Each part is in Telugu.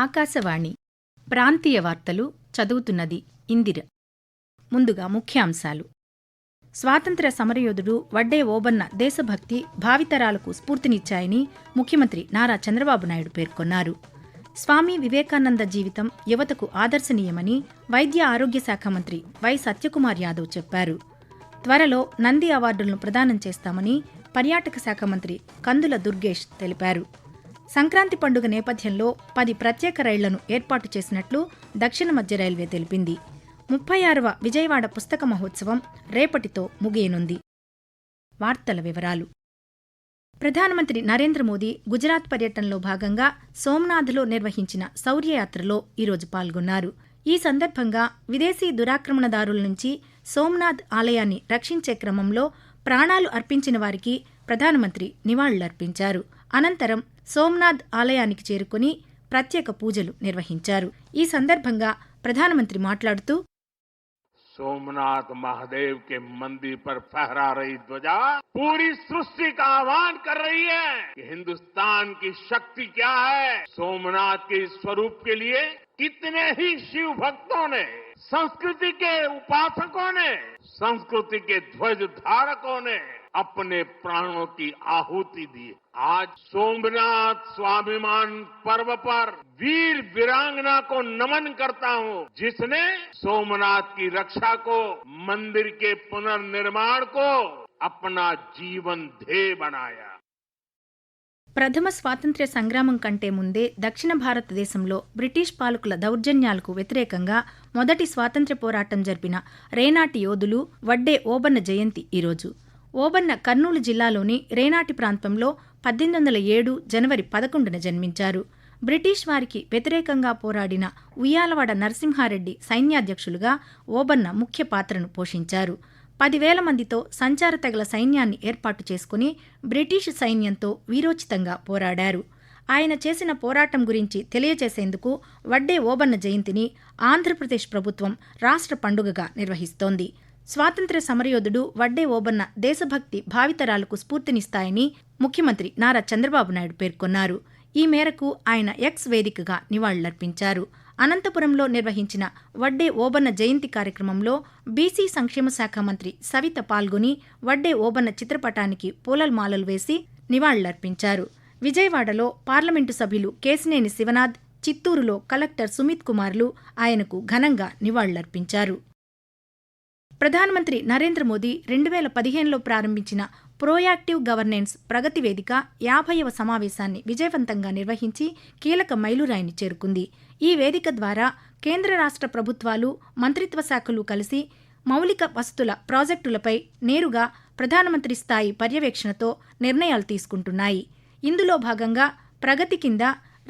ఆకాశవాణి ప్రాంతీయ వార్తలు చదువుతున్నది ఇందిర. ముందుగా ముఖ్యాంశాలు. స్వాతంత్ర సమరయోధుడు వడ్డే ఓబన్న దేశభక్తి భావితరాలకు స్ఫూర్తినిచ్చాయని ముఖ్యమంత్రి నారా చంద్రబాబు నాయుడు పేర్కొన్నారు. స్వామి వివేకానంద జీవితం యువతకు ఆదర్శనీయమని వైద్య ఆరోగ్య శాఖ మంత్రి వై సత్యకుమార్ యాదవ్ చెప్పారు. త్వరలో నంది అవార్డులను ప్రదానం చేస్తామని పర్యాటక శాఖ మంత్రి కందుల దుర్గేష్ తెలిపారు. సంక్రాంతి పండుగ నేపథ్యంలో పది ప్రత్యేక రైళ్ళను ఏర్పాటు చేసినట్లు దక్షిణ మధ్య రైల్వే తెలిపింది. ముప్పై ఆరవ విజయవాడ పుస్తక మహోత్సవం రేపటితో ముగియనుంది. వార్తల వివరాలు. ప్రధానమంత్రి నరేంద్ర మోదీ గుజరాత్ పర్యటనలో భాగంగా సోమనాథ్లో నిర్వహించిన శౌర్యయాత్రలో ఈరోజు పాల్గొన్నారు. ఈ సందర్భంగా విదేశీ దురాక్రమణదారుల నుంచి సోమనాథ్ ఆలయాన్ని రక్షించే క్రమంలో ప్రాణాలు అర్పించిన వారికి ప్రధానమంత్రి నివాళులర్పించారు. అనంతరం సోమనాథ్ ఆలయానికి చేరుకుని ప్రత్యేక పూజలు నిర్వహించారు ఈ సందర్భంగా ప్రధానమంత్రి మాట్లాడుతూ सोमनाथ महादेव के मंदिर पर फहरा रही ध्वजा पूरी सृष्टि का आह्वान कर रही है कि हिंदुस्तान की शक्ति क्या है सोमनाथ के इस स्वरूप के लिए कितने ही शिव भक्तों ने संस्कृति के उपासकों ने, संस्कृति के ध्वज धारकों ने अपने प्राणों की आहुति दी। आज सोमनाथ स्वाभिमान पर्व पर वीर वीरांगना को नमन करता हूँ, जिसने सोमनाथ की रक्षा को, मंदिर के पुनर्निर्माण को अपना जीवन ध्येय बनाया। ప్రథమ స్వాతంత్ర్య సంగ్రామం కంటే ముందే దక్షిణ భారతదేశంలో బ్రిటిష్ పాలకుల దౌర్జన్యాలకు వ్యతిరేకంగా మొదటి స్వాతంత్ర్య పోరాటం జరిపిన రేనాటి యోధులు వడ్డే ఓబన్న జయంతి ఈరోజు. ఓబన్న కర్నూలు జిల్లాలోని రేనాటి ప్రాంతంలో పద్దెనిమిది వందల ఏడు జనవరి పదకొండున జన్మించారు. బ్రిటిష్ వారికి వ్యతిరేకంగా పోరాడిన ఉయ్యాలవాడ నరసింహారెడ్డి సైన్యాధ్యక్షులుగా ఓబన్న ముఖ్య పాత్రను పోషించారు. పదివేల మందితో సంచార తెగల సైన్యాన్ని ఏర్పాటు చేసుకుని బ్రిటిష్ సైన్యంతో వీరోచితంగా పోరాడారు. ఆయన చేసిన పోరాటం గురించి తెలియజేసేందుకు వడ్డే ఓబన్న జయంతిని ఆంధ్రప్రదేశ్ ప్రభుత్వం రాష్ట్ర పండుగగా నిర్వహిస్తోంది. స్వాతంత్ర్య సమరయోధుడు వడ్డే ఓబన్న దేశభక్తి భావితరాలకు స్ఫూర్తినిస్తాయని ముఖ్యమంత్రి నారా చంద్రబాబు నాయుడు పేర్కొన్నారు. ఈ మేరకు ఆయన ఎక్స్ వేదికగా నివాళులర్పించారు. అనంతపురంలో నిర్వహించిన వడ్డే ఓబన్న జయంతి కార్యక్రమంలో బీసీ సంక్షేమ శాఖ మంత్రి సవిత పాల్గొని వడ్డే ఓబన్న చిత్రపటానికి పూలమాలలు వేసి నివాళులర్పించారు. విజయవాడలో పార్లమెంటు సభ్యులు కేసినేని శివనాథ్ చిత్తూరులో కలెక్టర్ సుమిత్ కుమార్లు ఆయనకు ఘనంగా నివాళులర్పించారు. ప్రధానమంత్రి నరేంద్ర మోదీ రెండు వేల పదిహేనులో ప్రారంభించిన ప్రోయాక్టివ్ గవర్నెన్స్ ప్రగతి వేదిక యాభైవ సమావేశాన్ని విజయవంతంగా నిర్వహించి కీలక మైలురాయిని చేరుకుంది. ఈ వేదిక ద్వారా కేంద్ర రాష్ట్ర ప్రభుత్వాలు మంత్రిత్వ శాఖలు కలిసి మౌలిక వసతుల ప్రాజెక్టులపై నేరుగా ప్రధానమంత్రి స్థాయి పర్యవేక్షణతో నిర్ణయాలు తీసుకుంటున్నాయి. ఇందులో భాగంగా ప్రగతి కింద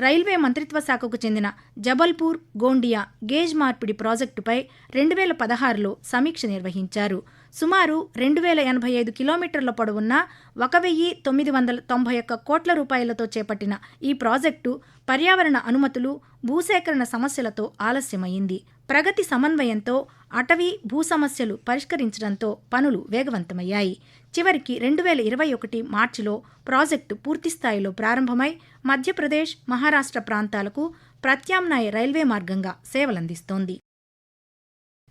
రైల్వే మంత్రిత్వ శాఖకు చెందిన జబల్పూర్ గోండియా గేజ్ మార్పిడి ప్రాజెక్టుపై రెండు వేల పదహారులో సమీక్ష నిర్వహించారు. సుమారు రెండు వేల ఎనభై ఐదు కిలోమీటర్ల పొడవున్న ఒక వెయ్యి తొమ్మిది వందల తొంభై ఒక్క కోట్ల రూపాయలతో చేపట్టిన ఈ ప్రాజెక్టు పర్యావరణ అనుమతులు భూసేకరణ సమస్యలతో ఆలస్యమైంది. ప్రగతి సమన్వయంతో అటవీ భూ సమస్యలు పరిష్కరించడంతో పనులు వేగవంతమయ్యాయి. చివరికి రెండు వేల ఇరవై ఒకటి మార్చిలో ప్రాజెక్టు పూర్తిస్థాయిలో ప్రారంభమై మధ్యప్రదేశ్ మహారాష్ట్ర ప్రాంతాలకు ప్రత్యామ్నాయ రైల్వే మార్గంగా సేవలందిస్తోంది.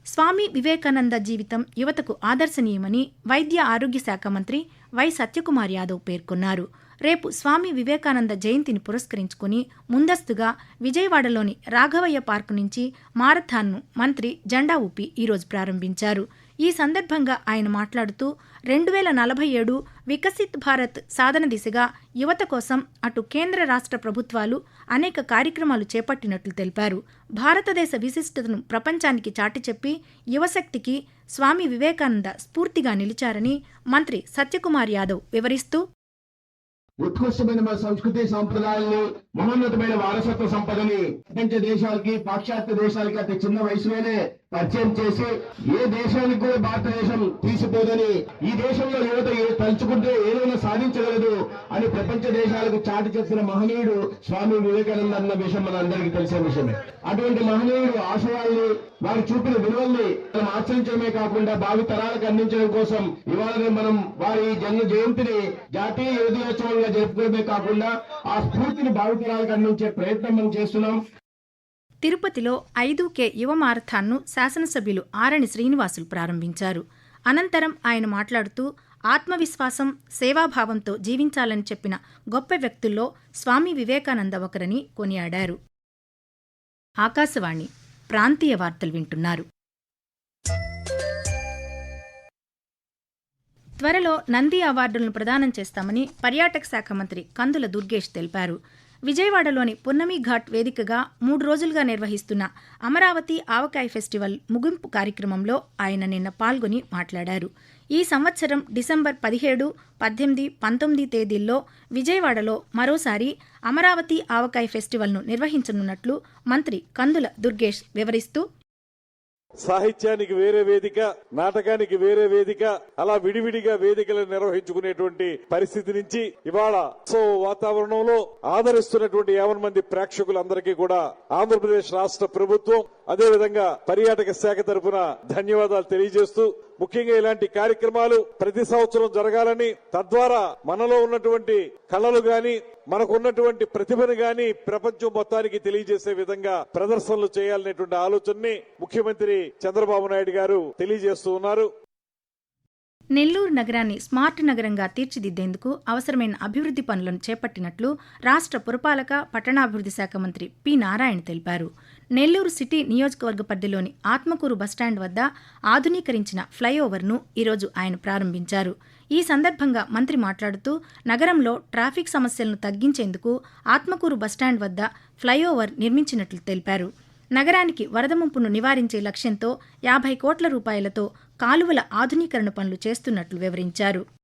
స్వామి వివేకానంద జీవితం యువతకు ఆదర్శనీయమని వైద్య ఆరోగ్య శాఖ మంత్రి వై సత్యకుమార్ యాదవ్ పేర్కొన్నారు. రేపు స్వామి వివేకానంద జయంతిని పురస్కరించుకుని ముందస్తుగా విజయవాడలోని రాఘవయ్య పార్కు నుంచి మారథాన్ను మంత్రి జెండా ఊపి ఈరోజు ప్రారంభించారు. ఈ సందర్భంగా ఆయన మాట్లాడుతూ రెండు వేల నలభై ఏడు వికసిత్ భారత్ సాధన దిశగా యువత కోసం అటు కేంద్ర రాష్ట్ర ప్రభుత్వాలు అనేక కార్యక్రమాలు చేపట్టినట్లు తెలిపారు. భారతదేశ విశిష్టతను ప్రపంచానికి చాటి చెప్పి యువశక్తికి స్వామి వివేకానంద స్ఫూర్తిగా నిలిచారని మంత్రి సత్యకుమార్ యాదవ్ వివరిస్తూ ఉత్కృష్టమైన మన సంస్కృతి సంప్రదాయాల్ని మహోన్నతమైన వారసత్వ సంపదని ప్రపంచ దేశాలకి పాశ్చాత్య దేశాలకి అతి చిన్న వయసులోనే పరిచయం చేసి ఏ దేశానికి కూడా భారతదేశం తీసిపోదని ఈ దేశంలో యువత తలుచుకుంటే ఏదైనా సాధించగలదు అని ప్రపంచ దేశాలకు చాటి చెప్పిన మహనీయుడు స్వామి వివేకానంద అన్న విషయం మన అందరికీ తెలిసిన విషయమే. అటువంటి మహనీయుడు ఆశయాల్ని వారు చూపిన విలువల్ని మనం ఆచరించడమే కాకుండా భావి తరాలకు అందించడం కోసం ఇవాళ మనం వారి జన్మ జయంతిని జాతీయ యువ దినోత్సవంగా జరుపుకోవడమే కాకుండా ఆ స్ఫూర్తిని భావి తరాలకు అందించే ప్రయత్నం మనం చేస్తున్నాం. తిరుపతిలో ఐదు కే యువ మారథాన్ను శాసనసభ్యులు ఆరణి శ్రీనివాసులు ప్రారంభించారు. అనంతరం ఆయన మాట్లాడుతూ ఆత్మవిశ్వాసం సేవాభావంతో జీవించాలని చెప్పిన గొప్ప వ్యక్తుల్లో స్వామి వివేకానంద ఒకరని కొనియాడారు. ఆకాశవాణి ప్రాంతీయ వార్తలు వింటున్నారు. త్వరలో నంది అవార్డులను ప్రదానం చేస్తామని పర్యాటక శాఖ మంత్రి కందుల దుర్గేష్ తెలిపారు. విజయవాడలోని పున్నమి ఘాట్ వేదికగా మూడు రోజులుగా నిర్వహిస్తున్న అమరావతి ఆవకాయ ఫెస్టివల్ ముగింపు కార్యక్రమంలో ఆయన నిన్న పాల్గొని మాట్లాడారు. ఈ సంవత్సరం డిసెంబర్ పదిహేడు పద్దెనిమిది పంతొమ్మిది తేదీల్లో విజయవాడలో మరోసారి అమరావతి ఆవకాయ ఫెస్టివల్ను నిర్వహించనున్నట్లు మంత్రి కందుల దుర్గేష్ వివరిస్తూ సాహిత్యానికి వేరే వేదిక నాటకానికి వేరే వేదిక అలా విడివిడిగా వేదికలను నిర్వహించుకునేటువంటి పరిస్థితి నుంచి ఇవాళ సో వాతావరణంలో ఆదరిస్తున్నటువంటి యావన్ మంది ప్రేక్షకులందరికీ కూడా ఆంధ్రప్రదేశ్ రాష్ట్ర ప్రభుత్వం అదేవిధంగా పర్యాటక శాఖ తరఫున ధన్యవాదాలు తెలియజేస్తూ ముఖ్యంగా ఇలాంటి కార్యక్రమాలు ప్రతి సంవత్సరం జరగాలని తద్వారా మనలో ఉన్నటువంటి కళలు గాని మనకు ఉన్నటువంటి ప్రతిభను గాని ప్రపంచం మొత్తానికి తెలియజేసే విధంగా ప్రదర్శనలు చేయాలనేటువంటి ఆలోచనని ముఖ్యమంత్రి చంద్రబాబు నాయుడు గారు తెలియజేస్తూ ఉన్నారు. నెల్లూరు నగరాన్ని స్మార్ట్ నగరంగా తీర్చిదిద్దేందుకు అవసరమైన అభివృద్ధి పనులను చేపట్టినట్లు రాష్ట్ర పురపాలక పట్టణాభివృద్ధి శాఖ మంత్రి పి నారాయణ తెలిపారు. నెల్లూరు సిటీ నియోజకవర్గ పరిధిలోని ఆత్మకూరు బస్టాండ్ వద్ద ఆధునీకరించిన ఫ్లైఓవర్ను ఈరోజు ఆయన ప్రారంభించారు. ఈ సందర్భంగా మంత్రి మాట్లాడుతూ నగరంలో ట్రాఫిక్ సమస్యలను తగ్గించేందుకు ఆత్మకూరు బస్టాండ్ వద్ద ఫ్లైఓవర్ నిర్మించినట్లు తెలిపారు. నగరానికి వరద ముంపును నివారించే లక్ష్యంతో యాభై కోట్ల రూపాయలతో కాలువల ఆధునీకరణ పనులు చేస్తున్నట్లు వివరించారు.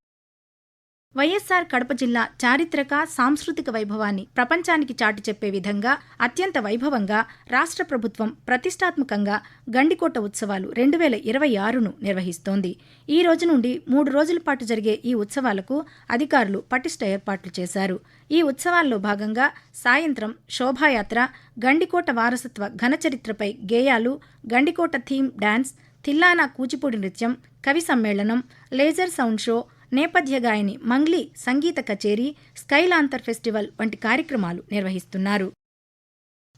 వైఎస్సార్ కడప జిల్లా చారిత్రక సాంస్కృతిక వైభవాన్ని ప్రపంచానికి చాటి చెప్పే విధంగా అత్యంత వైభవంగా రాష్ట్ర ప్రభుత్వం ప్రతిష్టాత్మకంగా గండికోట ఉత్సవాలు రెండు వేల ఇరవై ఆరును నిర్వహిస్తోంది. ఈ రోజు నుండి మూడు రోజుల పాటు జరిగే ఈ ఉత్సవాలకు అధికారులు పటిష్ట ఏర్పాట్లు చేశారు. ఈ ఉత్సవాల్లో భాగంగా సాయంత్రం శోభాయాత్ర గండికోట వారసత్వ ఘనచరిత్రపై గేయాలు గండికోట థీమ్ డాన్స్ తిల్లానా కూచిపూడి నృత్యం కవి సమ్మేళనం లేజర్ సౌండ్ షో నేపథ్య గాయని మంగ్లీ సంగీత కచేరీ స్కైలాంతర్ ఫెస్టివల్ వంటి కార్యక్రమాలు నిర్వహిస్తున్నారు.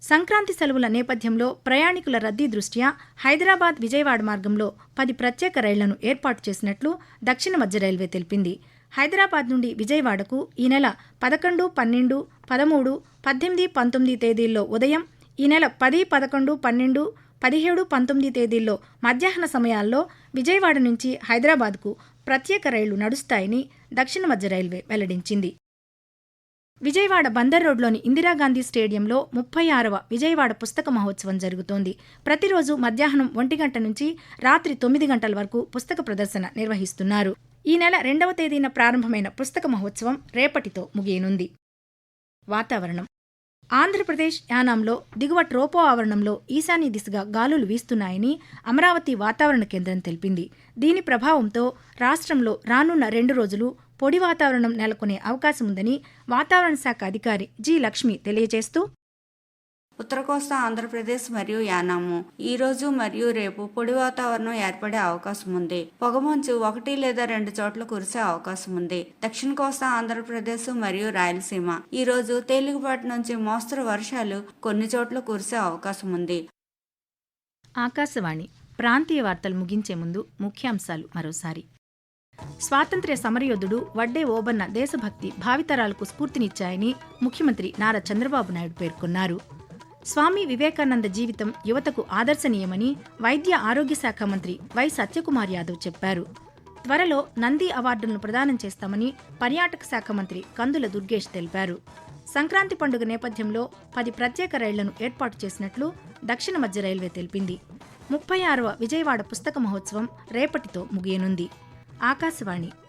సంక్రాంతి సెలవుల నేపథ్యంలో ప్రయాణికుల రద్దీ దృష్ట్యా హైదరాబాద్ విజయవాడ మార్గంలో పది ప్రత్యేక రైళ్ళను ఏర్పాటు చేసినట్లు దక్షిణ మధ్య రైల్వే తెలిపింది. హైదరాబాద్ నుండి విజయవాడకు ఈ నెల పదకొండు పన్నెండు పదమూడు పద్దెనిమిది పంతొమ్మిది తేదీల్లో ఉదయం ఈ నెల పది పదకొండు పన్నెండు పదిహేడు పంతొమ్మిది తేదీల్లో మధ్యాహ్న సమయాల్లో విజయవాడ నుంచి హైదరాబాద్కు ప్రత్యేక రైళ్ళు నడుస్తాయని దక్షిణ మధ్య రైల్వే వెల్లడించింది. విజయవాడ బందర్ రోడ్లోని ఇందిరాగాంధీ స్టేడియంలో ముప్పై ఆరవ విజయవాడ పుస్తక మహోత్సవం జరుగుతోంది. ప్రతిరోజు మధ్యాహ్నం ఒంటి గంట నుంచి రాత్రి తొమ్మిది గంటల వరకు పుస్తక ప్రదర్శన నిర్వహిస్తున్నారు. ఈ నెల రెండవ తేదీన ప్రారంభమైన పుస్తక మహోత్సవం రేపటితో ముగియనుంది. వాతావరణం ఆంధ్రప్రదేశ్ యానాంలో దిగువ ట్రోపో ఆవరణంలో ఈశాన్య దిశగా గాలులు వీస్తున్నాయని అమరావతి వాతావరణ కేంద్రం తెలిపింది. దీని ప్రభావంతో రాష్ట్రంలో రానున్న రెండు రోజులు పొడి వాతావరణం నెలకొనే అవకాశం ఉందని వాతావరణ శాఖ అధికారి జి లక్ష్మి తెలియజేస్తూ ఉత్తర కోస్తా ఆంధ్రప్రదేశ్ మరియు యానాము. ఈ రోజు మరియు రేపు పొడి వాతావరణం ఏర్పడే అవకాశం ఉంది. పొగమంచు ఒకటి లేదా రెండు చోట్ల కురిసే అవకాశం ఉంది. దక్షిణ కోస్తా ఆంధ్రప్రదేశ్ మరియు రాయలసీమ. ఈ రోజు తేలికపాటి నుంచి మోస్తరు వర్షాలు కొన్ని చోట్ల కురిసే అవకాశం ఉంది. ఆకాశవాణి. ప్రాంతీయ వార్తలు ముగించే ముందు ముఖ్యాంశాలు మరోసారి. స్వాతంత్ర్య సమరయోధుడు వడ్డే ఓబన్న దేశభక్తి భావితరాలకు స్ఫూర్తినిచ్చాయని ముఖ్యమంత్రి నారా చంద్రబాబు నాయుడు పేర్కొన్నారు. స్వామి వివేకానంద జీవితం యువతకు ఆదర్శనీయమని వైద్య ఆరోగ్య శాఖ మంత్రి వై సత్యకుమార్ యాదవ్ చెప్పారు. త్వరలో నంది అవార్డులను ప్రదానం చేస్తామని పర్యాటక శాఖ మంత్రి కందుల దుర్గేష్ తెలిపారు. సంక్రాంతి పండుగ నేపథ్యంలో పది ప్రత్యేక రైళ్ళను ఏర్పాటు చేసినట్లు దక్షిణ మధ్య రైల్వే తెలిపింది. ముప్పై ఆరవ విజయవాడ పుస్తక మహోత్సవం రేపటితో ముగియనుంది. ఆకాశవాణి